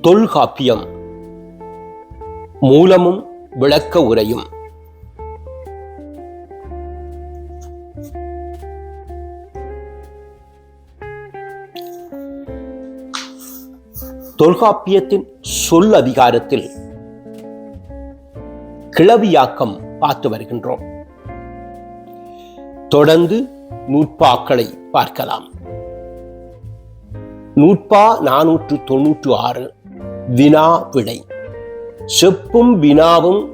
தொல்காப்பியம். மூலமும் விளக்க உரையும். தொல்காப்பியத்தின் சொல் அதிகாரத்தில் கிளவியாக்கம் பார்த்து வருகின்றோம். தொடர்ந்து நூற்பாக்களை பார்க்கலாம். நூற்பா நானூற்று தொன்னூற்று ஆறு. வினா விடை செப்பும் வினாவும்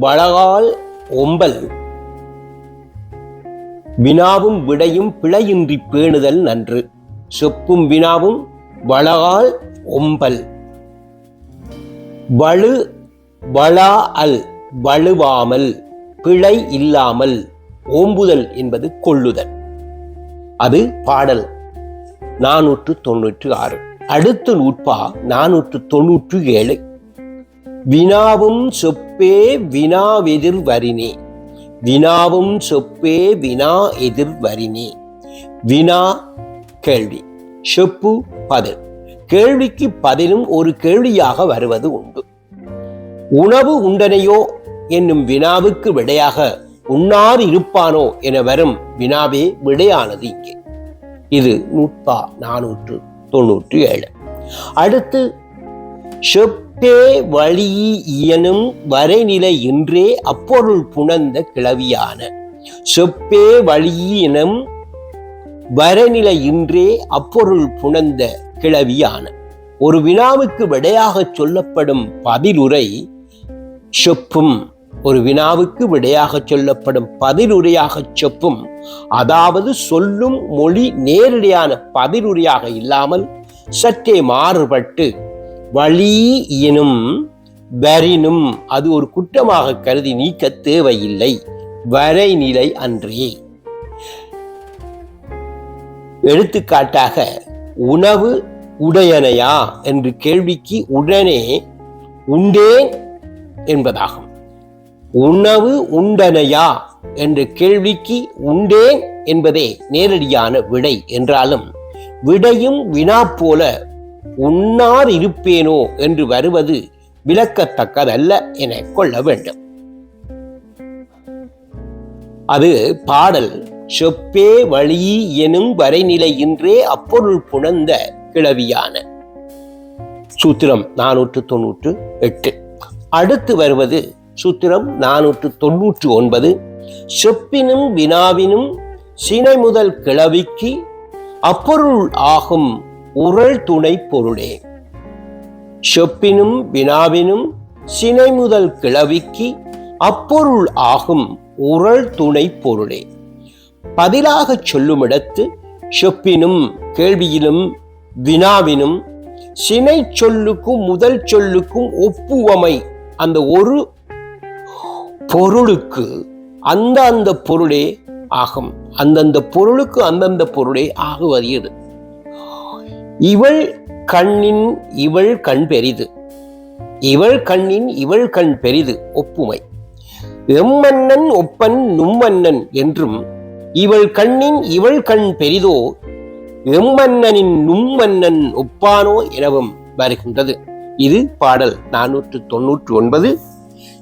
வளகால் ஒம்பல். வினாவும் விடையும் பிழையின்றி பேணுதல் நன்று. செப்பும் வினாவும் வளகால் ஒம்பல். வலு வளா அல் வலுவாமல் பிழை இல்லாமல் ஓம்புதல் என்பது கொள்ளுதல். அது பாடல் நானூற்று தொன்னூற்று ஆறு. அடுத்த நூற்பா நானூற்று தொன்னூற்று ஏழு. வினாவும் சொப்பே வினாவெதிர் வரினே. வினாவும் சொப்பே வினா எதிர் வரினே. வினா கேள்வி. செப்பு பதில். கேள்விக்கு பதிலும் ஒரு கேள்வியாக வருவது உண்டு. உணவு உண்டனையோ என்னும் வினாவுக்கு விடையாக உண்ணாது இருப்பானோ என வரும் வினாவே விடையானது இங்கே. இது நூற்பா நானூற்று தொண்ணூற்றி ஏழு. அடுத்து செப்பே வழி இயனும் வரைநிலை இன்றே அப்பொருள் புணர்ந்த கிளவியான. செப்பே வழியினம் வரைநிலை இன்றே அப்பொருள் புணர்ந்த கிளவியான. ஒரு வினாவுக்கு விடையாக சொல்லப்படும் பதிலுரை செப்பும் ஒரு வினாவுக்கு விடையாக சொல்லப்படும் பதிலுரையாக செப்பும் அதாவது சொல்லும் மொழி நேரடியான பதிலுரையாக இல்லாமல் சற்றே மாறுபட்டு வழி எனும் வரினும் அது ஒரு குற்றமாக கருதி நீக்க தேவையில்லை. வரைநிலை அன்றே. எடுத்துக்காட்டாக உணவு உடையனையா? என்று கேள்விக்கு உடனே உண்டேன் என்பதாகும். உணவு உண்டனையா? என்ற கேள்விக்கு உண்டேன் என்பதே நேரடியான விடை என்றாலும் விடையும் வினா போல உண்ணார் இருப்பேனோ என்று வருவது விளக்கத்தக்கதல்ல என கொள்ள வேண்டும். அது பாடல் செப்பே வழி எனும் வரைநிலை இன்றே அப்பொருள் புணர்ந்த கிளவியான சூத்திரம் நானூற்று தொன்னூற்று எட்டு. அடுத்து வருவது சூத்திரம் நானூற்று தொன்னூற்று ஒன்பது. செப்பினும் வினாவினும் சினை முதல் கிளவிக்கு அப்பொருள் ஆகும் உரள் துணை பொருளே. செப்பினும் வினாவினும் சினை முதல் கிளவிக்கு அப்பொருள் ஆகும் உரள் துணை பொருளே. பதிலாக சொல்லுமிடத்து செப்பினும் கேள்வியிலும் வினாவினும் சினை சொல்லுக்கும் முதல் சொல்லுக்கும் ஒப்புவமை அந்த ஒரு பொருளுக்கு அந்த அந்த பொருளே ஆகும். அந்தந்த பொருளுக்கு அந்தந்த பொருளே ஆகு வருகிறது இவள் கண்ணின் இவள் கண் பெரிது. இவள் கண்ணின் இவள் கண் பெரிது ஒப்புமை. எம்மன்னன் ஒப்பன் நும்மன்னன் என்றும் இவள் கண்ணின் இவள் கண் பெரிதோ எம்மன்னனின் நும்மன்னன் ஒப்பானோ எனவும் வருகின்றது. இது பாடல் நானூற்று தொன்னூற்று ஒன்பது.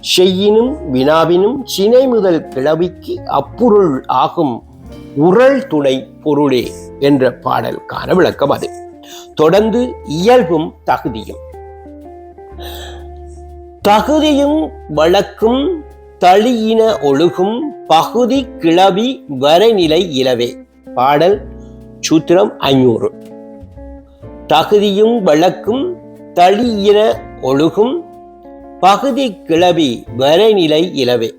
செய்யினும் வினாவினும் சினை முதல் கிளவிக்கு அப்புருள் ஆகும். உரள் துணை பொருளே என்ற பாடலுக்கான விளக்கம் அது. தொடர்ந்து இயல்பும் தகுதியும். தகுதியும் வழக்கும் தளியின ஒழுகும் பகுதி கிளவி வரைநிலை இலவே. பாடல் சூத்திரம் ஐநூறு. தகுதியும் வழக்கும் தளியின ஒழுகும் பகுதி கிளவி வரைநிலை இலவே.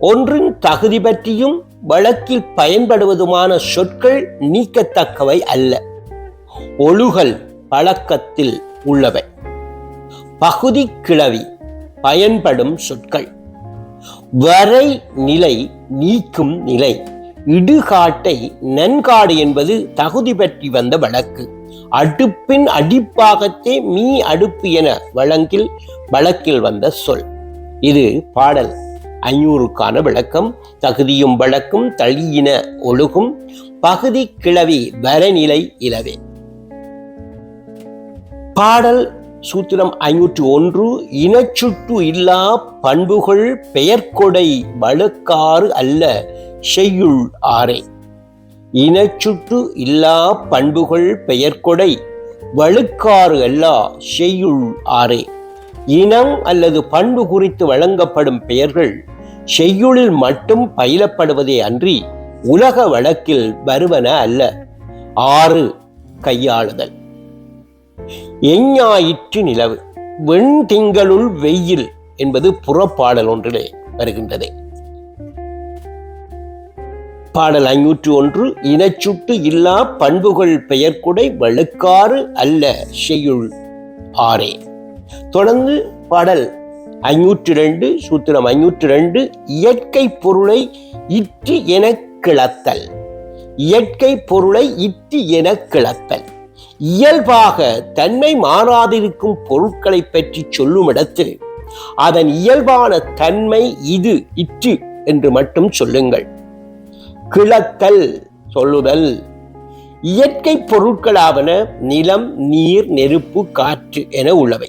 ஒன்றின் தகுதி பற்றியும் வழக்கில் பயன்படுவதுமான சொற்கள் நீக்கத்தக்கவை அல்ல. ஒழுகல் பழக்கத்தில் உள்ளவை. பகுதி கிளவி பயன்படும் சொற்கள். வரை நிலை நீக்கும் நிலை. இடுகாட்டை நன்காடு என்பது தகுதி பற்றி வந்த வழக்கு. அடுப்பின் அடிப்பாகத்தே மீ அடுப்பு என வழங்கில் வழக்கில் வந்த சொல். இது பாடல். ஐநூறுக்கான விளக்கம். தகுதியும் வழக்கும் தளியின ஒழுகும். பகுதி கிளவி வரநிலை இலவே. பாடல் சூத்திரம் ஐநூற்று ஒன்று. இனச்சுட்டு இல்லா பண்புகள் பெயர்கொடை வழுக்காறு அல்ல செய்யுள் ஆரே இனச்சுட்டு இல்லா பண்புகள் பெயர்கொடை வழுக்காறு அல்ல செய்யுள் ஆரே இனம் அல்லது பண்பு குறித்து வழங்கப்படும் பெயர்கள் செய்யுளில் மட்டும் பயிலப்படுவதே அன்றி உலக வழக்கில் வருவன அல்ல. ஆறு கையாளுதல். எஞ்ஞாயிற்று நிலவு வெண் திங்களுள் வெயில் என்பது புறப்பாடல் ஒன்றிலே வருகின்றது. பாடல் ஐநூற்று ஒன்று இனச்சுட்டு இல்லா பண்புகள் பெயர்க்குடை வழுக்காறு அல்ல செய்யுள். ஆறே. தொடர்ந்து பாடல். ஐநூற்று ரெண்டு சூத்திரம் ஐநூற்று ரெண்டு இயற்கை பொருளை இற்று என கிளத்தல். இயற்கை பொருளை இற்று என கிளத்தல். இயல்பாக தன்மை மாறாதிருக்கும் பொருட்களை பற்றி சொல்லும் இடத்தில் அதன் இயல்பான தன்மை இது இற்று என்று மட்டும் சொல்லுங்கள். கிளத்தல் சொல்லுதல். இயற்கை பொருட்களாவன நிலம் நீர் நெருப்பு காற்று என உள்ளவை.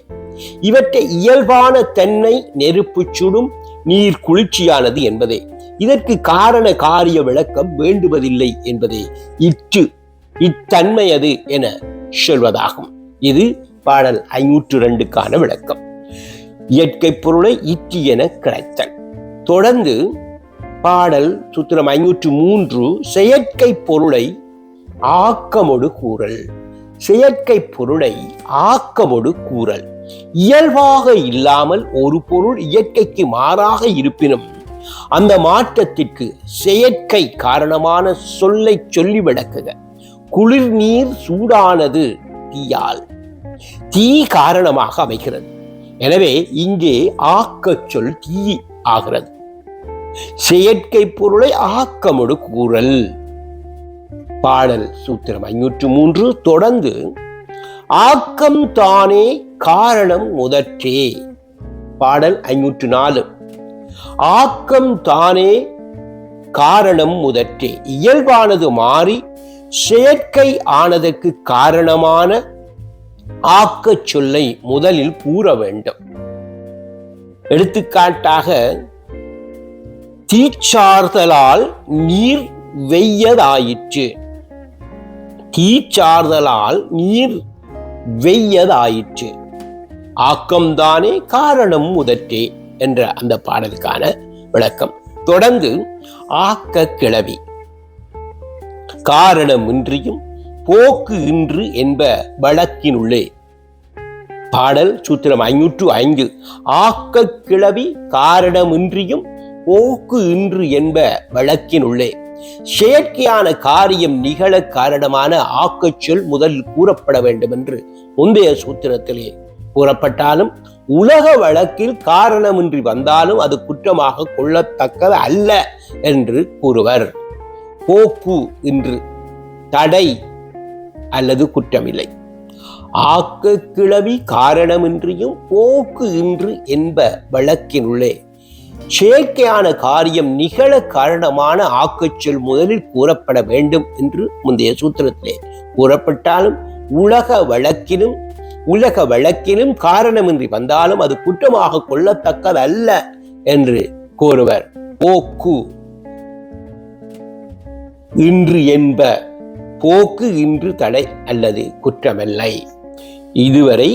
இவற்றை இயல்பான தன்மை நெருப்பு சுடும் நீர் குளிர்ச்சியானது என்பதே. இதற்கு காரண காரிய விளக்கம் வேண்டுவதில்லை என்பதே. இற்று இத்தன்மை அது என சொல்வதாகும். இது பாடல் ஐநூற்று ரெண்டுக்கான விளக்கம். இயற்கை பொருளை இற்று என கிடைத்தல். தொடர்ந்து பாடல் சூத்திரம் ஐநூற்று மூன்று செயற்கை பொருளை ஆக்கமொடு கூறல். செயற்கை பொருளை ஆக்கமொடு கூறல். இயல்பாக இல்லாமல் ஒரு பொருள் இயற்கைக்கு மாறாக இருப்பினும் அந்த மாற்றத்திற்கு செயற்கை காரணமான சொல்லை சொல்லி விளக்குக. குளிர் நீர் சூடானது தீயால். தீ காரணமாக அமைகிறது. எனவே இங்கே ஆக்க சொல் தீ ஆகிறது. செயற்கை பொருளை ஆக்கமொடு கூறல். பாடல் சூத்திரம் ஐநூற்று மூன்று தொடர்ந்து ஆக்கம் தானே காரணம் முதற்றே. பாடல் ஐநூற்று நாலு ஆக்கம் தானே காரணம் முதற்றே. இயல்பானது மாறி செயற்கை ஆனதற்கு காரணமான ஆக்கச் சொல்லை முதலில் கூற வேண்டும். எடுத்துக்காட்டாக தீச்சார்தலால் நீர் வெய்யதாயிற்று. தீச்சார்தலால் நீர் வெய்யதாயிற்று. ஆக்கம்தானே காரணம் முதற்றே என்ற அந்த பாடலுக்கான விளக்கம். தொடர்ந்து ஆக்க கிளவி. காரணமின்றியும் போக்கு இன்று என்ப வழக்கினுள்ளே. பாடல் சூத்திரம் ஐநூற்று ஐந்து. ஆக்க கிளவி காரணமின்றியும் போக்கு இன்று என்ப வழக்கினுள்ளே. செயற்கையான காரியம் நிகழ காரணமான ஆக்கச் சொல் முதலில் கூறப்பட வேண்டும் என்று முந்தைய சூத்திரத்திலே கூறப்பட்டாலும் உலக வழக்கில் காரணமின்றி வந்தாலும் அது குற்றமாக கொள்ளத்தக்கது அல்ல என்று கூறுவர். போக்கு இன்று தடை அல்லது குற்றமில்லை. ஆக்க கிளவி காரணமின்றியும் போக்கு இன்று என்ப வழக்கினுள்ளே செயற்கையான காரியம் நிகழ காரணமான ஆக்கச்சொல் முதலில் கூறப்பட வேண்டும் என்று முந்தைய சூத்திரத்திலே கூறப்பட்டாலும் உலக வழக்கிலும் உலக வழக்கிலும் காரணமின்றி வந்தாலும் அது குற்றமாக கொள்ளத்தக்கதல்ல என்று கூறுவர். போக்கு. இன்று என்ப போக்கு இன்று தடை அல்லது குற்றமல்லை. இதுவரை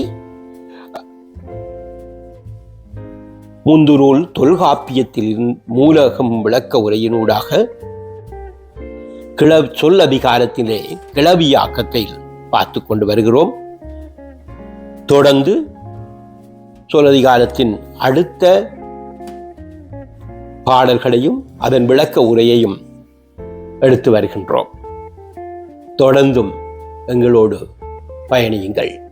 முந்துநூல் தொல்காப்பியத்தில் மூலகம் விளக்க உரையினூடாக கிள சொல் அதிகாரத்திலே கிளவியாக்கத்தை பார்த்து கொண்டு வருகிறோம். தொடர்ந்து சொல்லதிகாரத்தின் அடுத்த பாடல்களையும் அதன் விளக்க உரையையும் எடுத்து வருகின்றோம். தொடர்ந்தும் எங்களோடு பயணியுங்கள்.